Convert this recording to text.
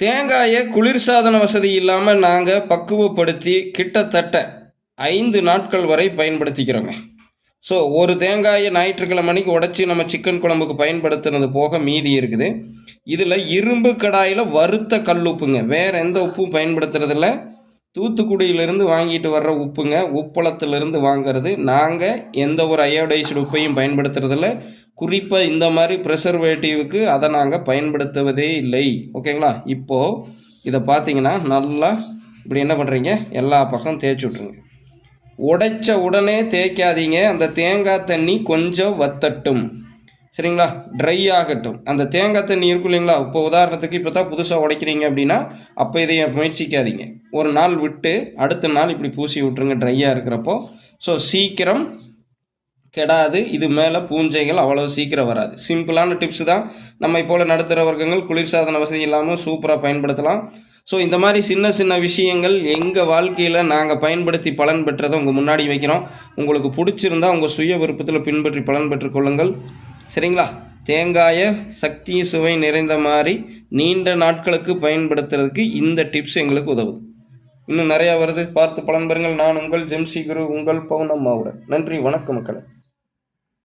தேங்காயை குளிர்சாதன வசதி இல்லாமல் நாங்கள் பக்குவப்படுத்தி கிட்டத்தட்ட ஐந்து நாட்கள் வரை பயன்படுத்திக்கிறோங்க ஸோ ஒரு தேங்காயை ஞாயிற்றுக்கிழமை அன்னைக்கு உடச்சி நம்ம சிக்கன் குழம்புக்கு பயன்படுத்துனது போக மீதி இருக்குது. இதில் இரும்பு கடாயில் வறுத்த கல்லுப்புங்க வேறு எந்த உப்பும் பயன்படுத்துறதில்ல. தூத்துக்குடியிலிருந்து வாங்கிட்டு வர்ற உப்புங்க. உப்பளத்திலிருந்து வாங்குறது. நாங்கள் எந்த ஒரு அயோடைஸ்டு உப்பையும் பயன்படுத்துறதில்ல. குறிப்பாக இந்த மாதிரி ப்ரெசர்வேட்டிவுக்கு அதை நாங்கள் பயன்படுத்துவதே இல்லை. ஓகேங்களா இப்போது இதை பார்த்தீங்கன்னா நல்லா இப்படி என்ன பண்ணுறீங்க எல்லா பக்கம் தேய்ச்சி விட்ருங்க உடைச்ச உடனே தேய்க்காதீங்க. அந்த தேங்காய் தண்ணி கொஞ்சம் வத்தட்டும். சரிங்களா? ட்ரை ஆகட்டும். அந்த தேங்காய் தண்ணி இருக்கும் இல்லைங்களா? இப்போ உதாரணத்துக்கு இப்போ தான் புதுசாக உடைக்கிறீங்க அப்படின்னா அப்போ இதை முயற்சிக்காதீங்க. ஒரு நாள் விட்டு அடுத்த நாள் இப்படி பூசி விட்ருங்க ட்ரையாக இருக்கிறப்போ. ஸோ சீக்கிரம் கெடாது. இது மேலே பூஞ்சைகள் அவ்வளவு சீக்கிரம் வராது. சிம்பிளான டிப்ஸ் தான். நம்மை போல் நடுத்தர வர்க்கங்கள் குளிர்சாதன வசதி இல்லாமல் சூப்பராக பயன்படுத்தலாம். ஸோ இந்த மாதிரி சின்ன சின்ன விஷயங்கள் எங்கள் வாழ்க்கையில் நாங்கள் பயன்படுத்தி பலன் பெற்றதை உங்கள் முன்னாடி வைக்கிறோம். உங்களுக்கு பிடிச்சிருந்தா உங்கள் சுய விருப்பத்தில் பின்பற்றி பலன் பெற்றுக்கொள்ளுங்கள் சரிங்களா? தேங்காயை சக்தி சுவை நிறைந்த மாதிரி நீண்ட நாட்களுக்கு பயன்படுத்துறதுக்கு இந்த டிப்ஸ் எங்களுக்கு உதவுது. இன்னும் நிறையா வருது. பார்த்து பலன் பெறுங்கள். நான் உங்கள் ஜெம்சி குரு உங்கள் பவுனம்மாவுடன். நன்றி. வணக்கம் மக்களை.